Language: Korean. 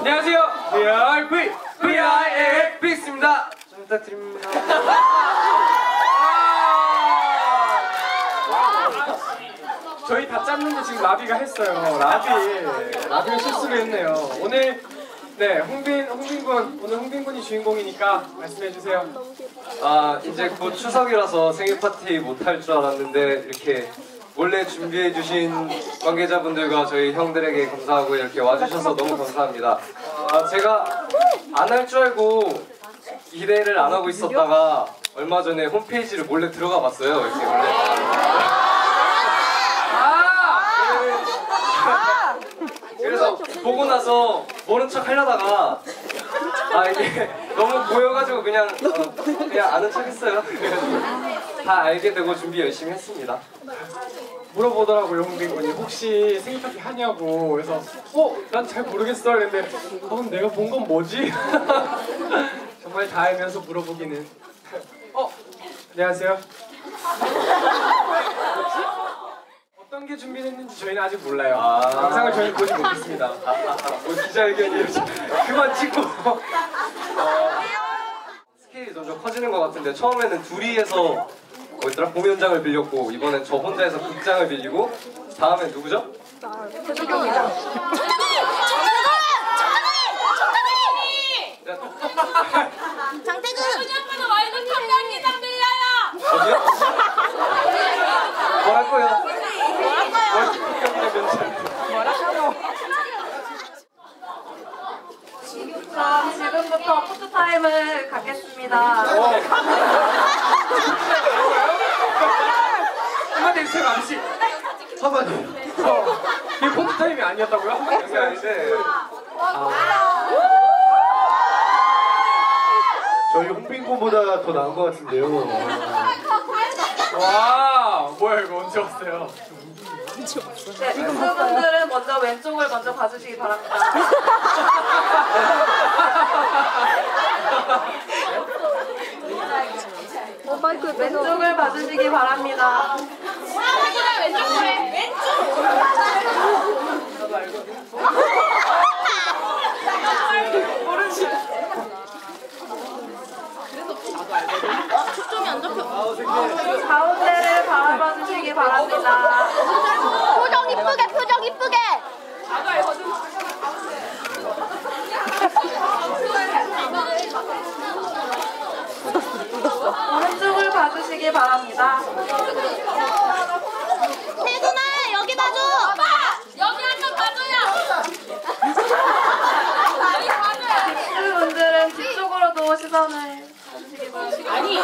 안녕하세요. VRV VIF 빅스입니다. 잘 부탁드립니다. 저희 다 짰는데 지금 라비가 했어요. 라비. 라비가 실수를 했네요. 오늘 네 홍빈 홍빈군 오늘 홍빈군이 주인공이니까 말씀해 주세요. 아 이제 곧 추석이라서 생일 파티 못 할 줄 알았는데 이렇게 몰래 준비해 주신 관계자분들과 저희 형들에게 감사하고 이렇게 와주셔서 너무 감사합니다. 아 제가 안 할 줄 알고 기대를 안 하고 있었다가 얼마 전에 홈페이지를 몰래 들어가 봤어요. 이렇게 몰래. 아! 그래서 보고 나서 모른 척 하려다가 아 이게 너무 보여가지고 그냥 어, 그냥 아는 척했어요. 다 알게 되고 준비 열심히 했습니다. 물어보더라고요 홍빈군이 혹시 생일 파티 하냐고 그래서 어? 난 잘 모르겠어 그랬는데 어, 내가 본 건 뭐지? 정말 다 알면서 물어보기는 어? 안녕하세요 어떤 게 준비됐는지 저희는 아직 몰라요 아. 영상을 저희는 보지 못했습니다 아, 아, 아, 뭐 기자회견이에요. 그만 찍고. 어, 스케일이 점점 커지는 것 같은데 처음에는 둘이 해서 뭐였더라 공연장을 빌렸고 이번엔 저 혼자 해서 극장을 빌리고 다음엔 누구죠? 장태근! 빌려요. 어디요? 그럼 지금부터 포토타임을 갖겠습니다. 해주세요 아저씨 한마디 어, 이게 포토 타임이 아니었다고요? 한마디 그게 아닌데 저희 홍빈군보다 더 나은 것 같은데요. 와 뭐야 이거 언제 왔어요? 네, 멤버분들은 먼저 왼쪽을 먼저 봐주시기 바랍니다. 왼쪽을 봐주시기 바랍니다. 왼쪽을 봐주시기 바랍니다. 시선을. 아니,